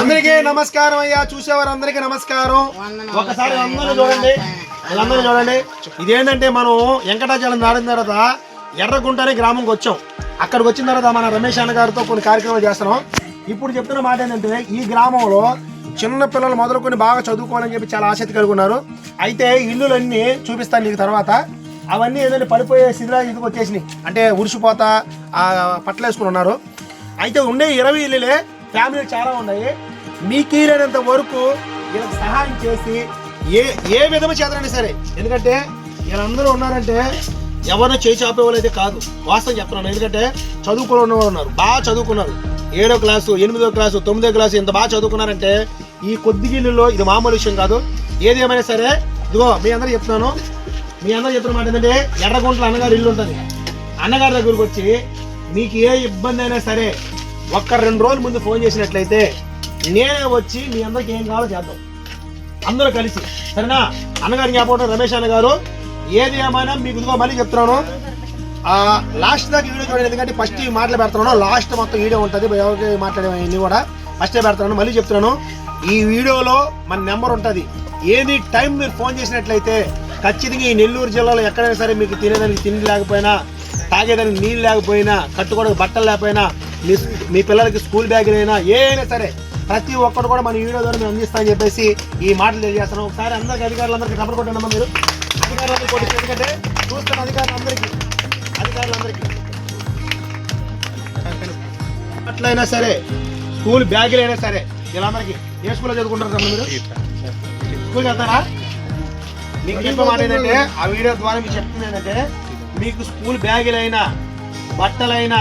అందరికీ నమస్కారం అయ్యా చూసేవారు అందరికీ నమస్కారం. ఒకసారి అందరూ చూడండి. వీళ్ళందరూ చూడండి. ఇదేంటంటే మనం వెంకటాచలం దాడిన తర్వాత ఎర్రగుంట అనే గ్రామంకి వచ్చాం. అక్కడికి వచ్చిన తర్వాత మన రమేష్ అన్న గారితో కొన్ని కార్యక్రమాలు చేస్తున్నాం. ఇప్పుడు చెప్తున్న మాట ఏంటంటే ఈ గ్రామంలో చిన్న పిల్లలు మొదలుకొని బాగా చదువుకోవాలని చెప్పి చాలా ఆసక్తి కలిగి ఉన్నారు. అయితే ఇల్లులన్నీ చూపిస్తాను నీకు తర్వాత. అవన్నీ ఏదైనా పడిపోయే స్థితిలో ఇదికి వచ్చేసినాయి. అంటే పట్టలు వేసుకుని ఉన్నారు. అయితే ఉండే ఇరవై ఇల్లులే ఫ్యామిలీలు చాలా ఉన్నాయి. మీకు వీలైనంత వరకు వీళ్ళకి సహాయం చేసి ఏ ఏ విధము చేతనైనా సరే ఎందుకంటే వీళ్ళందరూ ఉన్నారంటే ఎవరినో చేయి చాపే అయితే కాదు. వాస్తవం చెప్తున్నాను. ఎందుకంటే చదువుకుని వాళ్ళు ఉన్నారు. బాగా చదువుకున్నారు. ఏడో క్లాసు ఎనిమిదో క్లాసు తొమ్మిదో క్లాసు ఇంత బాగా చదువుకున్నారంటే ఈ కొద్ది గిల్లులో ఇది మామూలు విషయం కాదు. ఏది ఏమైనా సరే ఇదిగో మీ అందరూ చెప్తున్నాను. మీ అందరూ చెప్తున్న మాట ఏంటంటే ఎర్రగుంటల అన్నగారు ఇల్లు ఉంటుంది. అన్నగారి దగ్గరకు వచ్చి మీకు ఏ ఇబ్బంది అయినా సరే ఒక్క రెండు రోజుల ముందు ఫోన్ చేసినట్లయితే నేనే వచ్చి మీ అందరికి ఏం కావాలో చేద్దాం. అందరూ కలిసి. సరేనా? అన్నగారు జ్ఞాపకం రమేష్ అన్న గారు ఏది ఏమైనా మీకు ఇదిగో మళ్ళీ చెప్తున్నాను. లాస్ట్ దాకా వీడియో చూడండి ఎందుకంటే ఫస్ట్ మాటలు పెడుతున్నాను. లాస్ట్ మొత్తం వీడియో ఉంటుంది ఎవరికి మాట్లాడేవన్నీ కూడా. ఫస్టే పెడుతున్నాను మళ్ళీ చెప్తున్నాను. ఈ వీడియోలో మన నెంబర్ ఉంటుంది. ఏది టైం మీరు ఫోన్ చేసినట్లయితే ఖచ్చితంగా ఈ నెల్లూరు జిల్లాలో ఎక్కడైనా సరే మీకు తినేదానికి తిండి లేకపోయినా తాగేదానికి నీళ్ళు లేకపోయినా కట్టుకోవడానికి బట్టలు లేకపోయినా మీ మీ పిల్లలకి స్కూల్ బ్యాగులైనా ఏదైనా ఏమైనా సరే ప్రతి ఒక్కరు కూడా మన వీడియో ద్వారా మేము అందిస్తామని చెప్పేసి ఈ మాటలు తెలియజేస్తున్నాం. ఒకసారి అందరికి అధికారులందరికీ కబర్ కొట్టండి మీరు. అధికారులందరికీ కొట్టి ఎందుకంటే చూస్తున్న అధికారులందరికీ అధికారులందరికీ. అట్లయినా సరే స్కూల్ బ్యాగులైనా సరే వీళ్ళందరికీ ఏ స్కూల్లో చదువుకుంటారు కదా మీరు? స్కూల్ చదువుతారా మీకు చెప్పే మాట ఏంటంటే ఆ వీడియో ద్వారా మీకు చెప్తుంది ఏంటంటే మీకు స్కూల్ బ్యాగులైనా బట్టలైనా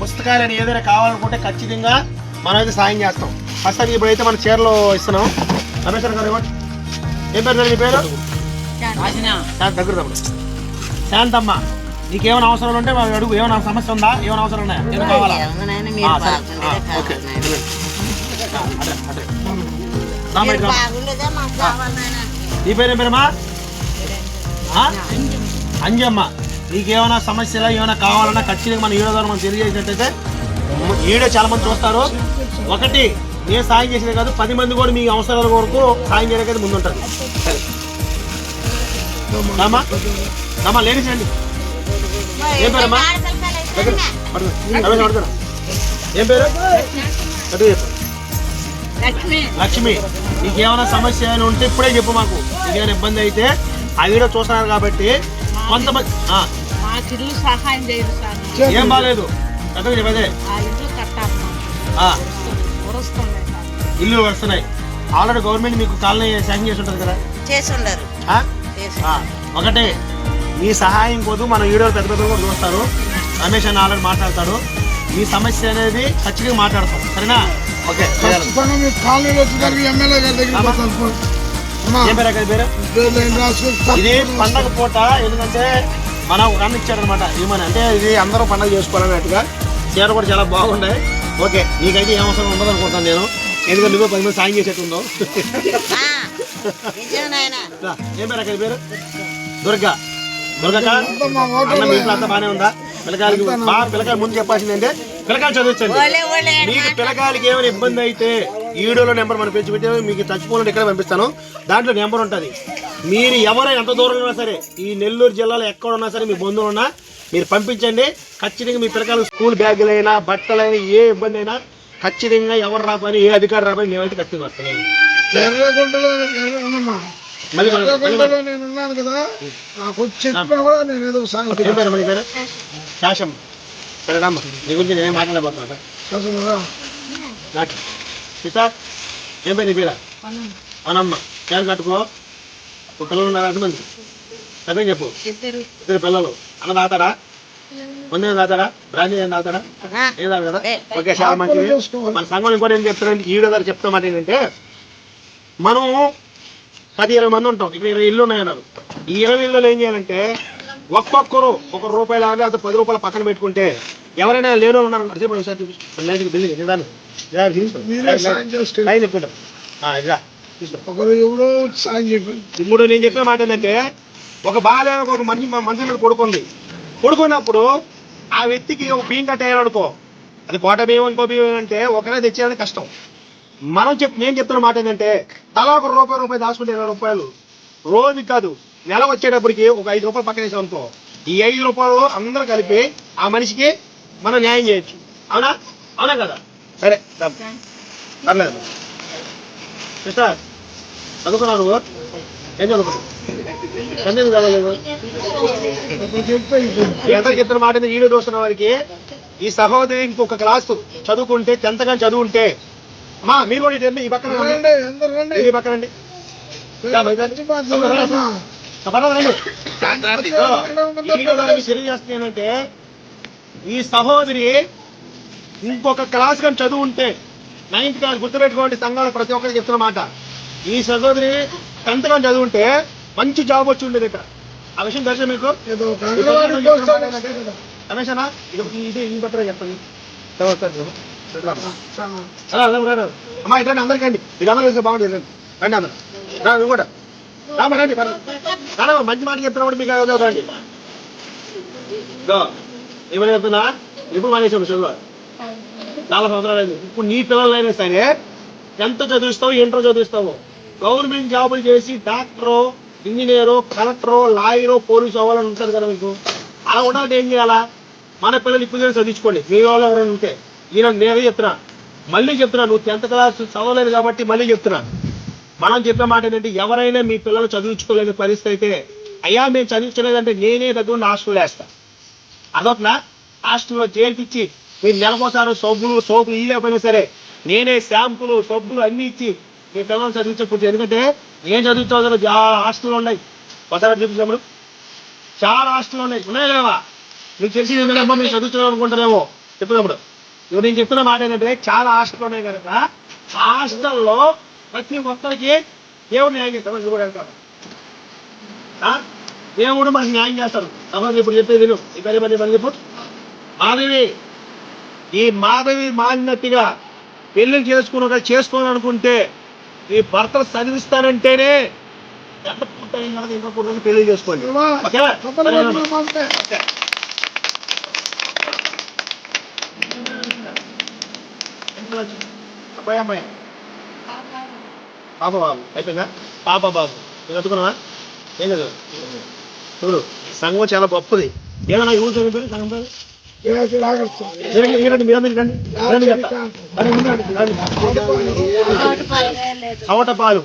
పుస్తకాలైనా ఏదైనా కావాలనుకుంటే ఖచ్చితంగా మనం అయితే సాయం చేస్తాం. ఫస్ట్ అది ఇప్పుడైతే మన చీరలో ఇస్తున్నాం. రమేష్ గారు ఏం పేరు సార్ నీ పేరు? దగ్గర తమ్ముడు. శాంతమ్మ నీకేమైనా అవసరాలు ఉంటే వాళ్ళు అడుగు. ఏమైనా సమస్య ఉందా? ఏమైనా అవసరం ఉన్నాయా? ఏమైనా కావాలా? ఓకే. నీ పేరు ఏం పేరమ్మా? అంజమ్మ. నీకేమైనా సమస్యలు ఏమైనా కావాలన్నా ఖచ్చితంగా మన ఈడో ద్వారా మనం తెలియజేసినట్టయితే ఈడో చాలా మంది చూస్తారు. ఒకటి నేను సాయం చేసేది కాదు పది మంది కూడా మీ అవసరాల కొరకు సాయం చేయడానికి ముందుంటుంది సరే రామా? రామా లేడీస్ అండి ఏం పేరమ్మా అమ్మా? ఏం పేరు? అటు చెప్పు లక్ష్మి. లక్ష్మి నీకేమైనా సమస్య ఏమైనా ఉంటే ఇప్పుడే చెప్పు మాకు. నీకేమైనా ఇబ్బంది అయితే ఆ వీడియో చూస్తున్నారు కాబట్టి కొంతమంది ఆ, ఇల్లు సహాయం చేయరు సార్. ఏం బాగాలేదు పెద్దగా చెప్పదే ఆ ఇల్లు కట్టాలి. ఆ, ఉరుస్తుంది సార్. ఇల్లు వస్తున్నాయి ఆల్రెడీ గవర్నమెంట్ మీకు కాలనీ శాంక్షన్ చేసి ఉంటుంది కదా? చేసి ఉండరు ఆ? చేసి ఆ, ఒకటే. మీ సహాయం కోసం మన వీడియోలు పెద్ద పెద్ద కూడా చూస్తారు. రమేష్ అని ఆల్రెడీ మాట్లాడతాడు. మీ సమస్య అనేది ఖచ్చితంగా మాట్లాడతాం. సరేనా? ఓకే. ఖచ్చితంగా కాలనీలో ఎమ్మెల్యే గారి ఏం పేరు అక్కడ ఇది పండగ పూట ఎందుకంటే మన ఒక అన్న ఇచ్చాడనమాట ఏమని అంటే ఇది అందరూ పండగ చేసుకోవాలన్నట్టుగా. చీర కూడా చాలా బాగున్నాయి. ఓకే నీకైతే ఏం అవసరం ఉండదు అనుకుంటాను నేను. ఎందుకంటే నువ్వే పది మంది సాయం చేసేట్టున్నావు. ఏం పేరు అక్కడ పేరు? దుర్గా. దుర్గక అంతా అన్న ఇంట్లో బాగానే ఉందా? పిల్లకాయలకి బాగా పిల్లకాయలు ముందు చెప్పాల్సింది అంటే పిల్లకాయలు చదివించండి. మీకు పిల్లకాయలకి ఏమైనా ఇబ్బంది అయితే ఈ వీడియోలో నెంబర్ మనం పెంచి పెట్టి మీకు టచ్ ఫోన్ ఇక్కడ పంపిస్తాను? దాంట్లో నెంబర్ ఉంటుంది. మీరు ఎవరైనా ఎంత దూరంలో ఉన్నా సరే ఈ నెల్లూరు జిల్లాలో ఎక్కడ ఉన్నా సరే మీ బంధువులు ఉన్నా మీరు పంపించండి. ఖచ్చితంగా మీ పిల్లకాయలు స్కూల్ బ్యాగులైనా బట్టలైనా ఏ ఇబ్బంది అయినా ఖచ్చితంగా ఎవరు రాపని ఏ అధికారి రాపని నేనైతే ఖచ్చితంగా వస్తాను ఎర్రగుంటలో నేను ఉన్నాను. కదా. నాకు వచ్చి చెప్పినా కూడా నేను ఏదో సాయం ఏం పేరు మళ్ళీ పేరు? శాషం. సరేనమ్మా నీ గురించి నేను మాట్లాడబోతున్నా సీత ఏం పేరు నీ పేరా? అవునమ్మ పేరు కట్టుకో. ఒక పిల్లలు ఉన్నారు? ఎంతమంది? అదే చెప్పు. ఇద్దరు. పిల్లలు. అన్న తాతాడా? ముందే తాతాడా? బ్రాండ్ ఏం తాతాడా? ఏం తాగు కదా? ఓకే చాలా మంచిది. మన సంఘం ఇంకోటి ఏం చెప్తారంటే ఈ వీడియో ద్వారా చెప్తాం మాట ఏంటంటే మనం పది ఇరవై మంది ఉంటాం. ఇక్కడ ఇరవై ఇల్లు ఉన్నాయన్నారు. ఈ ఇరవై ఇల్లు ఏం చేయాలంటే ఒక్కొక్కరు ఒక రూపాయలు లేదా పది రూపాయలు పక్కన పెట్టుకుంటే ఎవరైనా లేని ఉన్నారు చూపించు. బిల్లు నిదానం. చెప్పుకుంటాం. ఒకరు ఎవరో సాయం చెప్పారు. ఇప్పుడు నేను చెప్పే మాట ఏంటంటే ఒక బాగా ఒక మనిషి మనిషి మీద పడుకుంది. పడుకున్నప్పుడు ఆ వ్యక్తికి ఒక బియ్యం కట్టేయాలనుకో అది కోట బియ్యం ఇంకో బియ్యం అంటే ఒకరే తెచ్చేయాలని కష్టం. మనం చెప్ నేను చెప్తున్న మాట ఏంటంటే తలా ఒక రూపాయి రూపాయి దాచుకుంటే ఇరవై రూపాయలు. రోజు కాదు నెల వచ్చేటప్పటికి ఒక ఐదు రూపాయలు పక్కన వేసాం అనుకో ఈ ఐదు రూపాయలు అందరూ కలిపి ఆ మనిషికి మనం న్యాయం చేయొచ్చు. అవునా? అవునా కదా? సరే. పర్లేదు. సిస్టర్ చదువుకున్నావు నువ్వు? ఏం చదువుకున్నావు? ఎందుకు చదవలేదు? ఎంత చెప్తున్న మాట? వీడియో చూస్తున్న వారికి ఈ సహోదరి ఇంకొక క్లాస్ చదువుకుంటే టెన్త్గా చదువుంటే. మా మీరు కూడా ఈ పక్కన ఈ పక్కన ఏంటంటే ఈ సహోదరి ఇంకొక క్లాస్ కానీ చదువు ఉంటే నైన్త్ క్లాస్ గుర్తుపెట్టుకోండి సంఘాలు ప్రతి ఒక్కరికి చెప్తున్న మాట. ఈ సహోదరి టెన్త్ కానీ చదువు ఉంటే మంచి జాబ్ వచ్చి ఉండేది ఇక్కడ. ఆ విషయం తెలుసా మీకు? ఏదో ఒక అంగన్వాడీ కోసం రమేష్ అన్న ఇది ఇది పత్రం చెప్పండి. అమ్మా ఇట్లా అందరికండి. ఇది అందరూ బాగుంటుంది రండి అందరు. కూడా. రామ రండి పర్లేదు. మంచి మాట చెప్తున్నప్పుడు మీకు చదవండి ఏమని చెప్తున్నా? ఎప్పుడు మానేసాడు చదువు. చాలా సంవత్సరాలు అయింది. ఇప్పుడు నీ పిల్లలైనా సరే ఎంత చదివిస్తావు ఇంటర్ చదివిస్తావు. గవర్నమెంట్ జాబులు చేసి doctor engineer collector lawyer police అవ్వాలని ఉంటుంది కదా మీకు? అలా ఉండాలంటే ఏం చేయాలా? మన పిల్లలు ఇప్పుడు చదివించుకోండి. మీ వాళ్ళు ఎవరైనా ఉంటే. ఈయన నేనే చెప్తున్నా. మళ్ళీ చెప్తున్నా. నువ్వు టెన్త్ క్లాస్ చదవలేదు కాబట్టి మళ్ళీ చెప్తున్నా. మనం చెప్పే మాట ఏంటంటే ఎవరైనా మీ పిల్లలు చదివించుకోలేని పరిస్థితి అయితే అయ్యా మేము చదివించలేదంటే నేనే దగ్గర హాస్టల్ వేస్తా. అదొకనా? హాస్టల్లో చేర్పించి మీరు నెలకోసారి సబ్బులు సోపులు ఇవ్వకపోయినా సరే నేనే షాంపులు సబ్బులు అన్ని ఇచ్చి మీ పిల్లలు చదివించకపోతే ఎందుకంటే నేను చదివించవలసిన చాలా హాస్టల్ ఉన్నాయి. ఒకసారి చూపించినప్పుడు చాలా హాస్టల్ ఉన్నాయి. ఉన్నాయి లేవా? మీకు తెలిసి ఏంటంటే మీరు చదువుతున్నాం అనుకుంటారేమో చెప్పినప్పుడు ఇప్పుడు నేను చెప్తున్న మాట ఏంటంటే చాలా హాస్టల్ ఉన్నాయి కనుక హాస్టల్లో ప్రతి ఒక్కరికి దేవుడు న్యాయం చేస్తాడు ఇది కూడా వెళ్తాను ఆ? దేవుడు మనకి న్యాయం చేస్తాడు. సమాజం ఇప్పుడు చెప్పేది విను. ఈ పది పది చెప్పు. మాధవి ఈ మాధవి మాలినట్టుగా పెళ్ళి చేసుకున్న చేసుకోవాలనుకుంటే ఈ చదివిస్తానంటేనే ఇంకా పూర్తి పెళ్ళి చేసుకోండి. అబ్బాయి అమ్మాయి? పాప బాబు అయిపోయిందా? పాప బాబు నేను చదువుకున్నావా? ఏం చదువు? చూడు సంఘం చాలా గొప్పది. ఏమన్నా చదివిపోయి సంఘం పేరు? రండి, రండి, మీరందరూ రండి. రండి, చెప్తా. రండి, ముందు రండి, రండి. చవట పాలు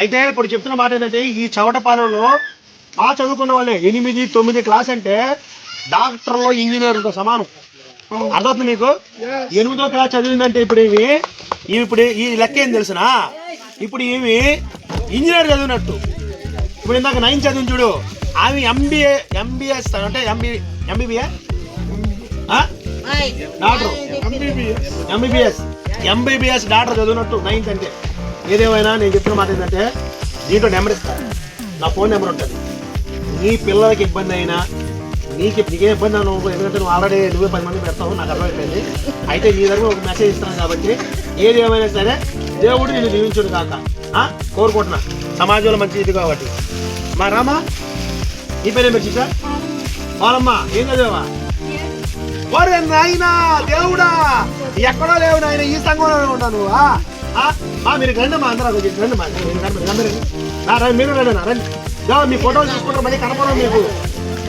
అయితే ఇప్పుడు చెప్తున్న మాట ఏంటంటే ఈ చవట పాలలో ఆ చదువుకున్న వాళ్ళే. ఎనిమిది తొమ్మిది క్లాస్ అంటే డాక్టర్లో ఇంజనీర్తో సమానం. అర్థవుతుంది మీకు? ఎనిమిదో క్లాస్ చదివిందంటే ఇప్పుడు ఇవి ఇవి ఇప్పుడు ఈ లెక్క ఏం తెలుసునా? ఇప్పుడు ఈమె ఇంజనీర్ చదివినట్టు. ఇప్పుడు ఇందాక నైన్ చదివిన చూడు. ఆమె ఎంబీఏ ఎంబీఎస్ అంటే MB MBBA doctor MBBS MBBS doctor చదివినట్టు ninth అంటే. ఏదేమైనా నేను చెప్పిన మాట ఏంటంటే దీంట్లో నెంబర్ ఇస్తాను నా ఫోన్ నెంబర్ ఉంటుంది. నీ పిల్లలకి ఇబ్బంది అయినా నీకు నీకే ఇబ్బంది అను ఎందుకంటే నువ్వు ఆల్రెడీ నువ్వే పది మంది పెడతావు నాకు అర్థమైపోయింది. అయితే నీ దగ్గర ఒక మెసేజ్ ఇస్తాను కాబట్టి ఏది ఏమైనా సరే దేవుడు నేను దీవించుడు కాక ఆ? కోరుకుంటున్నా. సమాజంలో మంచి ఇది కాబట్టి. మా రామా నీ పేరే మీరు సార్ వాళ్ళమ్మా ఏం చదివావా? ఒరే నాయనా దేవుడా! ఎక్కడో లేవు నాయన ఈ సంఘంలోనే ఉంటాను నువ్వు, ఆ? ఆ? మీరు రండి మా అందరూ రండి మా మీరు రండి, రండి, మీరు రండి రండి. మీ ఫోటోలు చూసుకుంటారు మళ్ళీ కనపడం మీకు.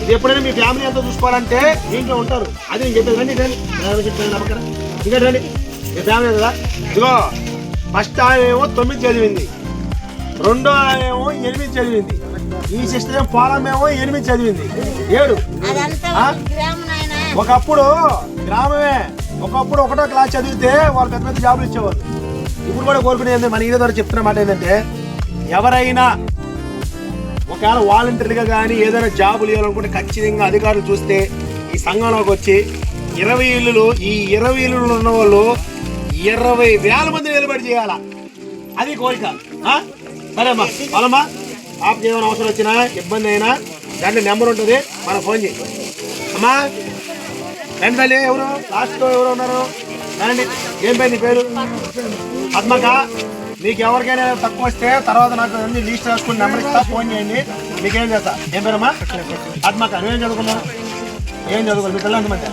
ఇది ఎప్పుడైనా మీ ఫ్యామిలీ అంతా చూసుకోవాలంటే దీంట్లో ఉంటారు. అది నేను చెప్పేది రండి రండి. ఇంకా రండి మీ ఫ్యామిలీ కదా ఇదిగో ఫస్ట్ ఏమో తొమ్మిది చదివింది. రెండో ఏమో ఎనిమిది చదివింది. ఈ సిస్టర్ ఏమో పోలం ఏమో ఎనిమిది చదివింది. ఏడు. ఒకప్పుడు గ్రామమే. ఒకప్పుడు ఒకటో క్లాస్ చదివితే వాళ్ళు పెద్ద పెద్ద జాబులు ఇచ్చేవాళ్ళు. ఇప్పుడు కూడా కోరుకునేది మన ఈయన ద్వారా చెప్తున్న మాట ఏంటంటే ఎవరైనా ఒకవేళ వాలంటీర్గా కానీ ఏదైనా జాబులు ఇవ్వాలనుకుంటే ఖచ్చితంగా అధికారులు చూస్తే ఈ సంఘంలోకి వచ్చి ఇరవై ఇల్లులు ఈ ఇరవై ఇల్లులు ఉన్న వాళ్ళు ఇరవై వేల మంది నిలబడి చేయాలా. అది కోరిక. సరే సరేమ్మా వాళ్ళమ్మా ఆప్ ఏమైనా అవసరం వచ్చినా ఇబ్బంది అయినా దాంట్లో నెంబర్ ఉంటుంది మన ఫోన్ చేయి. అమ్మా రండి తల్లి ఎవరు లాస్ట్లో ఎవరు ఉన్నారు? రండి ఏం పేరు నీ పేరు? పద్మక మీకు ఎవరికైనా తక్కువ వస్తే తర్వాత నాకు అన్ని లిస్ట్ రాసుకుని నెంబర్ ఇస్తా ఫోన్ చేయండి. మీకేం చేస్తా? ఏం పేరమ్మా? పద్మక నువ్వేం చదువుకున్నావు? ఏం చదువుకున్నావు? మీ పిల్లలు ఎంతమంది?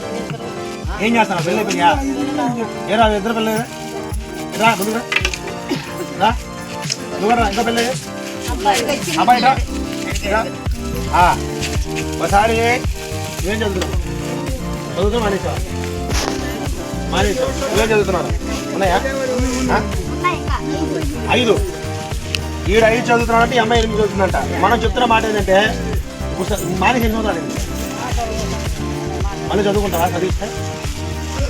ఏం చేస్తున్నావు పెళ్ళి అయిపోయినా ఏ రా ఇద్దరు పెళ్ళి? రా ముందుకు రా. రా ఇంకా పెళ్ళి. అబ్బాయి రా. ఆ, ఒకసారి ఏం చదువుతున్నావు? చదువుతున్నా మానేసా మానేసా ఏం చదువుతున్నారు. ఉన్నాయా? ఐదు. ఈడు ఐదు చదువుతున్నాడంటే ఈ అమ్మాయి ఎనిమిది చదువుతుందంట. మనం చెప్తున్న మాట ఏంటంటే మానేసి ఎన్ని చదువుతున్నాడు మళ్ళీ చదువుకుంటారా చదివిస్తే?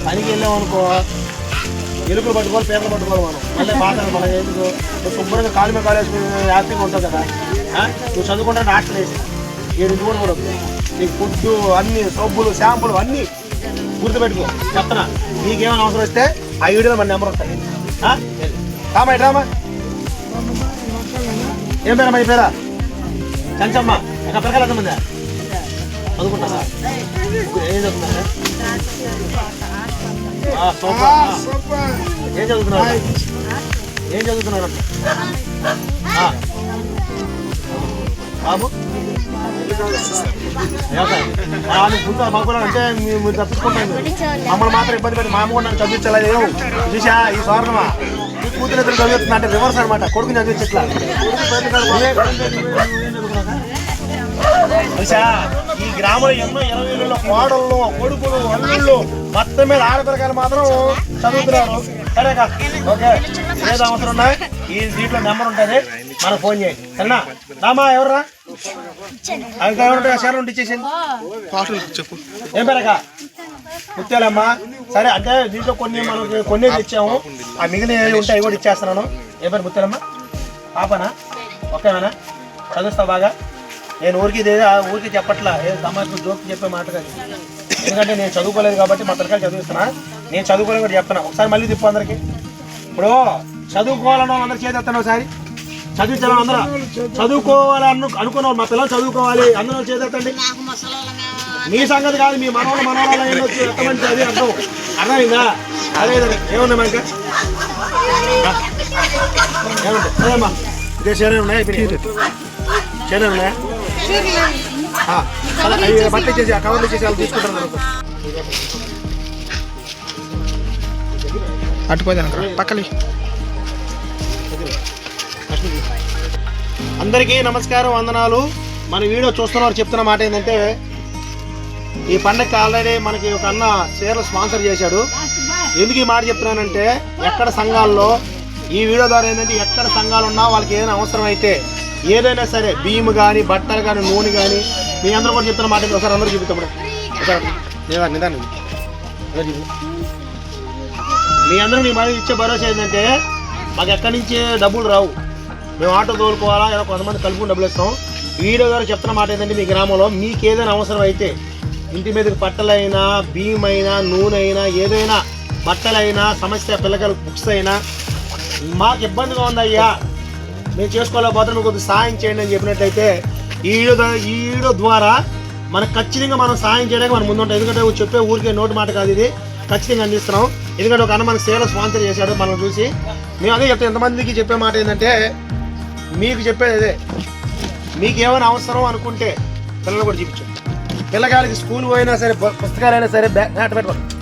పనికి వెళ్ళామనుకో ఎలుకలు పట్టుకోవాలి పేపర్ పట్టుకోవాలి మనం. మళ్ళీ బాధలు మన ఎందుకు? నువ్వు శుభ్రంగా కాలు మీద కాలు హ్యాపీగా ఉంటావు కదా నువ్వు చదువుకుంటే హాస్టల్ వేసి ఏడు కూడా కూడా నీకు ఫుడ్ అన్ని సబ్బులు షాంపులు అన్నీ గుర్తుపెట్టుకో. చెప్తున్నా. నీకేమైనా అవసరం వస్తే ఆ వీడియోలో మన నెంబర్ వస్తాయి. రామా రామా. ఏం పేరమ్మా ఈ పేరా? చంచమ్మ. ఇంకా పిల్లకాయలు ఎంతమంది? చదువుకుంటారా ఏం చదువుతున్నారా సూపర్. ఏం చదువుతున్నారు ఏం చదువుతున్నారు ఆ. బాబు? ముందు మాకు అంటే మీ- మీరు తప్పించుకుంటాను మమ్మల్ని మాత్రం ఇబ్బంది పెట్టి మా అమ్మ కూడా నన్ను చదివించాలి ఏం చూసా ఈ స్వర్ణమా? ఈ కూతురు ఇద్దరు చదువుతున్నా అంటే రివర్స్ అనమాట కొడుకుని చదివించట్లా చూసా ఈ గ్రామంలో ఎన్నో ఇరవై ఏళ్ళలో కోడళ్ళు కొడుకులు అల్లుళ్ళు మొత్తం మీద ఆడపిల్లకాయలు మాత్రం చదువుతున్నారు. సరే కా ఓకే. ఏదో అవసరం ఉన్నా ఈ దీంట్లో నెంబర్ ఉంటుంది. మనకు ఫోన్ చేయండి సరేనా? రామా ఎవర్రా? ఇంకా ఎవరు షేర్ ఉంటే ఇచ్చేసింది చెప్పు. ఏం పేరక ముత్యాలమ్మా. సరే అంటే దీంట్లో కొన్ని మనకి కొన్ని ఇచ్చాము ఆ మిగిలిన ఏవి ఉంటాయి అవి కూడా ఇచ్చేస్తున్నాను. ఏ పేరు ముత్యాలమ్మ? పాపనా? ఓకేనా? చదువుస్తావు బాగా. నేను ఊరికి ఊరికి చెప్పట్లా. ఏ సమాజం జోక్ చెప్పే మాట కాదు. ఎందుకంటే నేను చదువుకోలేదు కాబట్టి మా తరకాలు చదివిస్తున్నా. నేను చదువుకోలేదు కూడా చెప్తున్నా. ఒకసారి మళ్ళీ తిప్పు అందరికి. ఇప్పుడు చదువుకోవాలన్న అందరు చేతెత్తాను ఒకసారి? చదివించాలని అందరూ చదువుకోవాలని అనుకున్న మా పిల్లలు చదువుకోవాలి అందరూ చేతెత్తండి మీ సంగతి కాదు మీ మనవాళ్ళు మనవాళ్ళు వెళ్ళొచ్చు ఎంతమంది అది అర్థం అర్థమైందా? అదే అదే మా ఇంకా? ఏమంటే అదేమ్మా. ఇదే చీరలు ఉన్నాయా? చీరలు ఉన్నాయా? ఆ, అలా, అవి బట్ట ఇచ్చేసి ఆ కవర్లు ఇచ్చేసి వాళ్ళు తీసుకుంటారు అనుకో. అటుపోదాను పక్కలి అందరికీ నమస్కారం వందనాలు. మన వీడియో చూస్తున్నారు చెప్తున్న మాట ఏంటంటే ఈ పండగకి ఆల్రెడీ మనకి ఒక అన్న చీరలు స్పాన్సర్ చేశాడు. ఎందుకు ఈ మాట చెప్తున్నానంటే ఎక్కడ సంఘాల్లో ఈ వీడియో ద్వారా ఏంటంటే ఎక్కడ సంఘాలు ఉన్నా వాళ్ళకి ఏదైనా అవసరం అయితే ఏదైనా సరే బియ్యం కానీ బట్టలు కానీ నూనె కానీ మీ అందరూ కూడా చెప్తున్న మాట ఒకసారి అందరూ చూపిస్తాం ఒకసారి నిదానం. నిదాన్ని మీ అందరూ మీ మనకి ఇచ్చే భరోసా ఏంటంటే మాకు ఎక్కడి నుంచి డబ్బులు రావు. మేము ఆటో తోలుకోవాలా ఏదో కొంతమంది కలుపుకుని డబ్బులు ఇస్తాం. వీడియో గారు చెప్తున్న మాట ఏంటంటే మీ గ్రామంలో మీకు ఏదైనా అవసరం అయితే ఇంటి మీదకి బట్టలైనా బియ్యం అయినా నూనె అయినా ఏదైనా బట్టలైనా సమస్య పిల్లకాయలు బుక్స్ అయినా మాకు ఇబ్బందిగా ఉందయ్యా. మేము చేసుకోలేకపోతే మీకు కొద్దిగా సాయం చేయండి అని చెప్పినట్టయితే ఈ వీడియో ద్వారా- ఈ వీడియో ద్వారా మనకు ఖచ్చితంగా మనం సాయం చేయడానికి మనం ముందుంటాం. ఎందుకంటే చెప్పే ఊరికే నోటి మాట కాదు ఇది. ఖచ్చితంగా అందిస్తున్నాం. ఎందుకంటే ఒక అన్న మనకు సేవ స్పాన్సర్ చేశాడు మనం చూసి. మేము అదే చెప్తాం ఎంతమందికి చెప్పే మాట ఏంటంటే మీకు చెప్పేది అదే. మీకు ఏమైనా అవసరం అనుకుంటే పిల్లలు కూడా చూపించు. పిల్లగాడికి స్కూల్ పోయినా సరే పుస్తకాలైనా సరే బ్యాట్ పెట్టుకోండి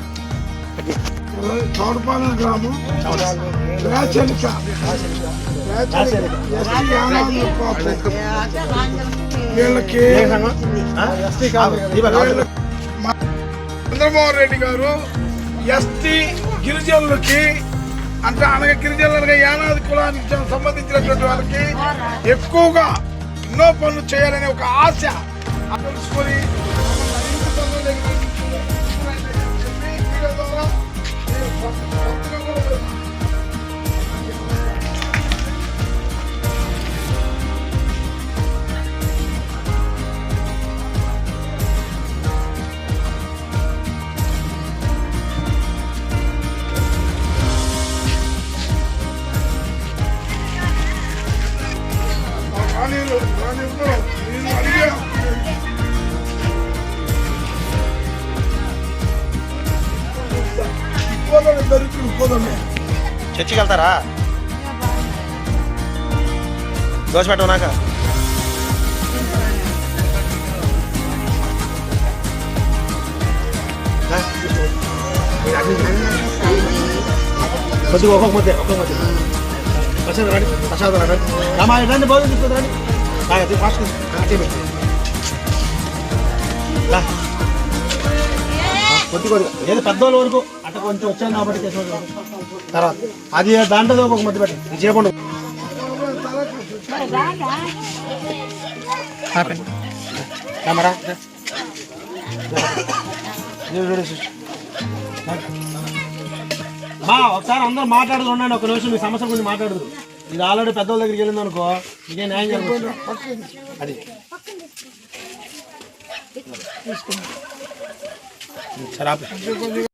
చౌడపాలెం గ్రామం. ఎస్టీ యానాదుల వీళ్ళకి చంద్రమోహన్ రెడ్డి గారు ఎస్టీ గిరిజనులకి అంటే అనగా గిరిజనులుగా యానాది కులానికి సంబంధించినటువంటి వాళ్ళకి ఎక్కువగా ఎన్నో పనులు చేయాలనే ఒక ఆశ తెలుసుకొని 我 పోదాం దరిద్రులు పోదామే చర్చికి వెళ్తారా దోశ పెట్టవు నాక. కొద్దిగా ఒక్కొక్క మధ్య ఒక్కొక్క మధ్య. ప్రసాదం రండి ప్రసాదం రండి. రామా రండి తీసుకుంది రండి. ఫాస్ట్ కొద్ది కొద్దిగా ఏది పెద్దోళ్ళ వరకు అట్ట కొంచెం వచ్చాను కాబట్టి కేశవ తర్వాత అది దాంట్లో ఒక మధ్య పెట్టండి. చేయకుండా కెమెరా. మా ఒకసారి అందరూ మాట్లాడుతూ ఉండండి ఒక నిమిషం మీ సమస్య గురించి మాట్లాడదు ఇది ఆల్రెడీ పెద్దోళ్ళ దగ్గరికి వెళ్ళింది అనుకో ఇదే న్యాయం జరుగుతుంది. అది. సరే ఆపు.